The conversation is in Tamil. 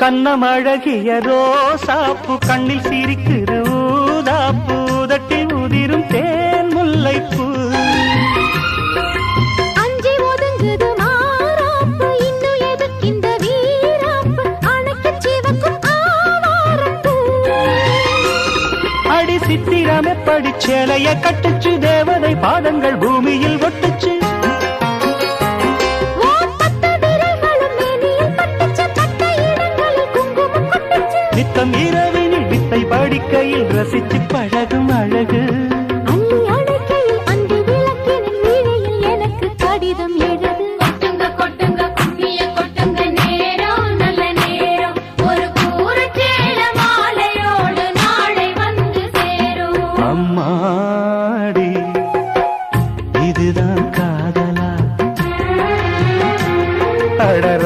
கண்ணம் அழகிய ரோசாப்பு கண்ணில் சிரிக்குது ஊதாப்பு உதட்டில் உதிரும் தேன் முல்லைப்பூ. சித்திரமே படிச்சேலைய கட்டுச்சு தேவதை பாதங்கள் பூமியில் ஒட்டுச்சு. உறக்கம் இரவினில் வித்தை படிக்கையில் ரசித்து பழகும் அழகு. இதுதான் காதலா? அடர